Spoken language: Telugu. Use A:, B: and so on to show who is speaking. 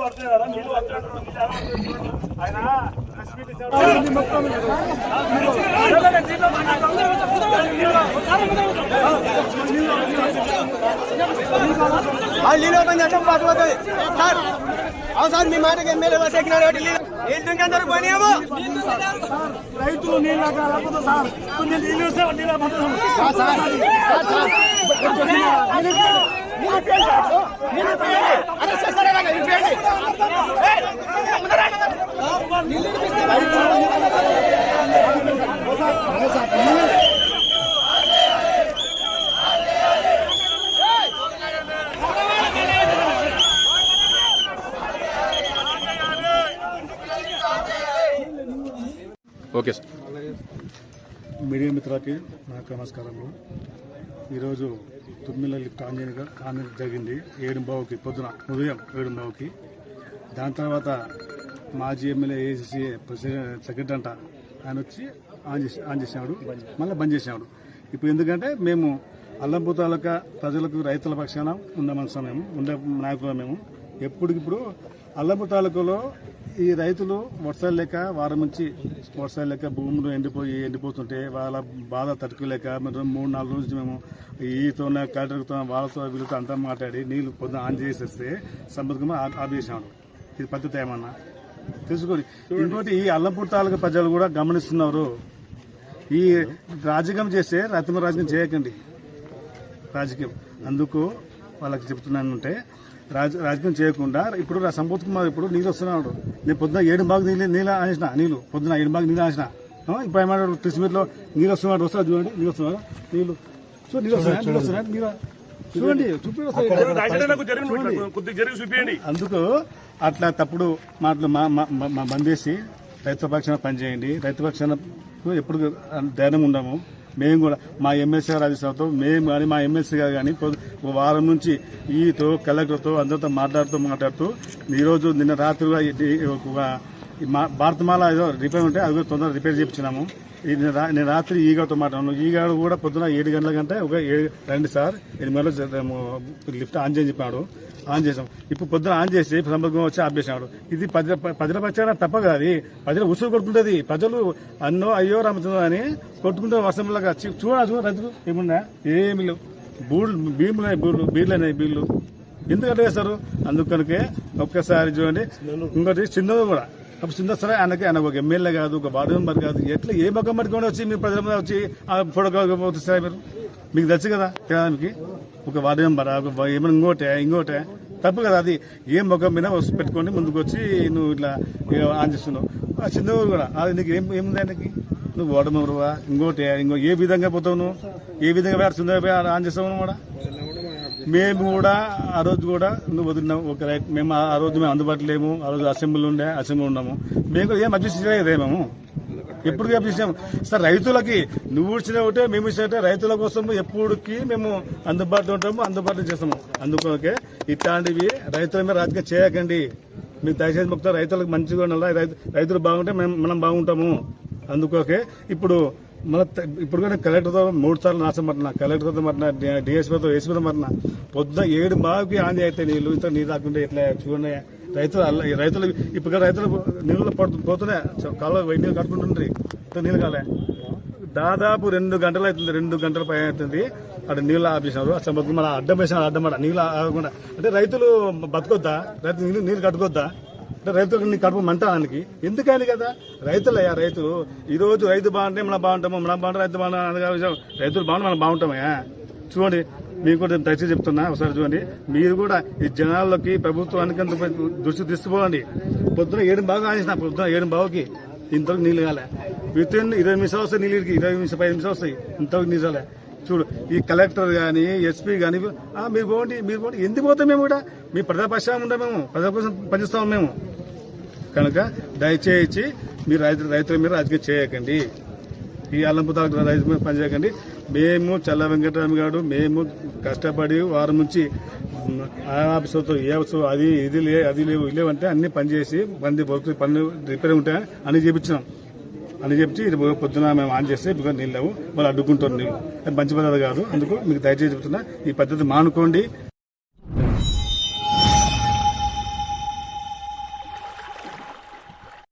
A: వస్తున్నాయి కదా నీళ్ళు వచ్చినట్టు ఆయన ప్రెస్ మీట్ ఇచ్చాడు.
B: నీళ్ళు ఓపెన్ చేస్తాం పట్టుకోతుంది సార్ అవును సార్ మీ మాటకి ఎమ్మెల్యే బస్ నీళ్ళు నీళ్ళు దుంకేందరూ పోయినాము
A: రైతులు నీళ్ళు లేకపోతే సార్. నీళ్ళు వస్తే నీళ్ళు పడుతుంది
C: ఓకే సార్.
D: మీడియా మిత్రులకి నాకు నమస్కారములు. ఈరోజు తుమ్మిల లిఫ్ట్ ఆంజనేయ ఆన్ జరిగింది. ఏడుంబావుకి పొద్దున ఉదయం ఏడుంబావుకి. దాని తర్వాత మాజీ ఎమ్మెల్యే ఏసీసీ ప్రెసిడెంట్ సెక్రటరీ అంట ఆయన వచ్చి ఆన్ చేసి ఆన్ చేసినాడు. మళ్ళీ బంద్ చేసినాడు. ఇప్పుడు ఎందుకంటే మేము అల్లంపూ తాలూకా ప్రజలకు రైతుల పక్షాన ఉండమని సమయం ఉండే నాయకులు మేము. ఎప్పటికిప్పుడు అల్లంపూ తాలూకాలో ఈ రైతులు వర్షాలు లేక వారం నుంచి వర్షాలు లేక భూములు ఎండిపోయి ఎండిపోతుంటే వాళ్ళ బాధ తట్టుకోలేక మరి మూడు నాలుగు రోజులు మేము ఈతో కలెక్టర్తో వాళ్ళతో వీళ్ళతో అంతా మాట్లాడి నీళ్ళు పొద్దున ఆన్ చేసేస్తే సంబంధంగా ఆపేసినాడు ఇది పద్ధతి ఏమన్నా? తెలుసుకోండి. ఇంకోటి ఈ అల్లంపూర్ తాలూకా ప్రజలు కూడా గమనిస్తున్నారు. ఈ రాజకీయం చేస్తే రత్న రాజకీయం చేయకండి. రాజకీయం. అందుకు వాళ్ళకి చెప్తున్నానంటే రాజ రాజకీయం చేయకుండా ఇప్పుడు సంపత్ కుమార్ ఇప్పుడు నీళ్ళు వస్తున్నాడు. నేను పొద్దున ఏడు బాగు నీళ్ళు నీళ్ళు ఆనేసిన నీళ్ళు. పొద్దున ఏడు బాగు నీళ్ళు ఆనేసిన. ఆ, ఇప్పుడు ఏమన్నాడు కృష్ణమీర్లో నీళ్ళు వస్తున్నాడు వస్తాడు చూడండి నీళ్ళు వస్తున్నాడు? నీళ్ళు. చూ నీళ్ళు వస్తున్నాయి నీళ్ళు వస్తున్నాయి నీళ్ళు చూడండి చూపి
A: చూపించండి
D: అందుకు అట్లా తప్పుడు మాటలు మా మా బందేసి రైతు పక్షాన పనిచేయండి. రైతు పక్షాన ఎప్పుడు ధైర్యం ఉండము మేము కూడా మా ఎమ్మెల్సీ గారు రాజేశ్వరతో మేము కానీ మా ఎమ్మెల్సీ గారు కానీ వారం నుంచి ఈతో కలెక్టర్తో అందరితో మాట్లాడుతూ మాట్లాడుతూ ఈరోజు నిన్న రాత్రి ఒక భారతమాల ఏదో రిపేర్ ఉంటే అది కూడా తొందరగా రిపేర్ చేయించినాము. నేను రాత్రి ఈగాతో మాట్లాడాను ఈగాడు కూడా పొద్దున ఏడు గంటల కంటే ఒక ఏడు రండి సార్ ఎనిమిది గంటలకు లిఫ్ట్ ఆన్ చేయని చెప్పాడు ఆన్ చేసాం ఇప్పుడు పొద్దున ఆన్ చేసి సంపర్కం వచ్చి ఆపేసినాడు. ఇది ప్రజల ప్రజల పక్షాన తప్ప కాదు. ప్రజలు ఉసురు కొట్టుకుంటది ప్రజలు అన్నో అయ్యో రామచంద్ర అని కొట్టుకుంటే వర్షంలాగా చి- చూడ చూడ. రైతులు ఏమున్నా? ఏమి లేవు. బూళ్ళు భీములు బీళ్ళు బీళ్ళు అనేవి బీళ్ళు ఎందుకంటే వేస్తారు అందుకనికే ఒక్కసారి చూడండి. ఇంకోటి చిన్నది కూడా. అప్పుడు చిన్న సరే ఆయనకి ఆయన ఒక ఎమ్మెల్యే కాదు ఒక వార్డు మెంబర్ కాదు ఎట్లా ఏ భగం పట్టుకొని వచ్చి మీరు ప్రజల మీద వచ్చి ఆ ఫోటో మీరు? మీకు తెలుసు కదా మీకు ఒక వార్డు మెంబర్ ఒక ఏమైనా ఇంకోటే ఇంకోటే. తప్పు కదా అది. ఏ ముఖం మీద పెట్టుకొని ముందుకు వచ్చి నువ్వు ఇట్లా ఆన్ చేస్తున్నావు? ఆ చిన్నవారు కూడా. అది నీకు ఏం ఏముంది ఆయనకి? నువ్వు వార్డు మెంబర్వా? ఇంకోటే ఇంకో ఏ విధంగా పోతావు నువ్వు? ఏ విధంగా వేడుతుంది ఆన్ చేస్తావు కూడా? మేము కూడా ఆ రోజు కూడా నువ్వు వదిలినావు ఒక రైట్ మేము ఆ రోజు మేము అందుబాటులో లేము. ఆ రోజు అసెంబ్లీ ఉండే అసెంబ్లీ ఉన్నాము. మేము కూడా ఏం అడ్జస్ట్ చేయలేదే మేము. ఎప్పుడు అడ్జస్ట్ సార్ రైతులకి నువ్వు ఇచ్చిన ఒకటే మేము ఇచ్చిన ఒకటే రైతుల కోసం ఎప్పుడుకి మేము అందుబాటులో ఉంటాము అందుబాటులో చేస్తాము. అందుకోకే ఇట్లాంటివి రైతుల మీద రాజకీయం చేయకండి. మీరు దయచేసి మొత్తం రైతులకు మంచిగా ఉండాలి? రైతులు బాగుంటే మేము మనం బాగుంటాము. అందుకోకే ఇప్పుడు మన ఇప్పుడు కూడా కలెక్టర్తో మూడు సార్లు నాశనం పట్టిన కలెక్టర్తో పట్టిన డిఎస్పీతో ఏసీపీతో పట్టిన పొద్దున ఏడు బావికి ఆన్ అయితే నీళ్ళు ఇంత నీళ్ళు రాకుండా ఇట్లా చూడండి. రైతులు రైతులు ఇప్పుడు రైతులు నీళ్ళు పడుతు పోతున్నాయి. కాలువ వెయ్యి నీళ్ళు కట్టుకుంటుండ్రి. ఇంత నీళ్ళు కాలే. దాదాపు రెండు గంటలు అవుతుంది రెండు గంటల పై అవుతుంది. అక్కడ నీళ్ళు ఆపేసినారు. అసలు మన అడ్డం వేసినారు అడ్డం నీళ్ళు ఆగకుండా. అంటే రైతులు బతకొద్దా? రైతు నీళ్ళు నీళ్ళు కట్టుకోద్దా? రైతులకు నీ కడుపు మంట దానికి ఎందుకని కదా? రైతులయ్యా రైతులు ఈ రోజు రైతు బాగుంటే మనం బాగుంటాము మనం బాగుంటే రైతు బాగుంటాం రైతులు బాగుంటే మనం బాగుంటామయ్యా. చూడండి మీకు కూడా దయచేసి చెప్తున్నా ఒకసారి చూడండి. మీరు కూడా ఈ జనాల్లోకి ప్రభుత్వానికి అంత దృష్టి తీసుకుపోవండి పొద్దున ఏడు బాగా ఆనేసిన పొద్దున ఏడు బావుకి ఇంతవరకు నీళ్ళు కాలే. విత్ ఇన్ ఇరవై నిమిషాలు వస్తాయి నీళ్ళకి ఇరవై నిమిషం పది నిమిషాలు వస్తాయి ఇంతవరకు నీళ్ళు రాలే చూడు ఈ కలెక్టర్ కానీ ఎస్పీ కానీ మీరు పోండి మీరు పోండి. ఎందుకు పోతాం మేము కూడా? మీ ప్రజా ఉంటాం మేము ప్రజల కోసం పనిచేస్తాం మేము. కనుక దయచేసి మీరు రైతు రైతుల మీద రాజకీయం చేయకండి. ఈ అల్లంపుతాల రైతు మీద పనిచేయకండి. మేము చల్ల వెంకటరామ గారు మేము కష్టపడి వారం నుంచి ఆ ఆఫీసులతో ఏ అది ఇది లే అది లేవు లేవంటే అన్ని పనిచేసి మంది వర్క్ పనులు రిపేర్ ఉంటాయి అని చేపించినాం. అని చెప్పి ఇది పొద్దున మేము ఆన్ చేస్తే ఇప్పుడు నీళ్ళు లేవు. వాళ్ళు అడ్డుకుంటారు నీళ్ళు. అది మంచి పద్ధతి కాదు. అందుకు మీకు దయచేసి చెప్తున్నా ఈ పద్ధతి మానుకోండి.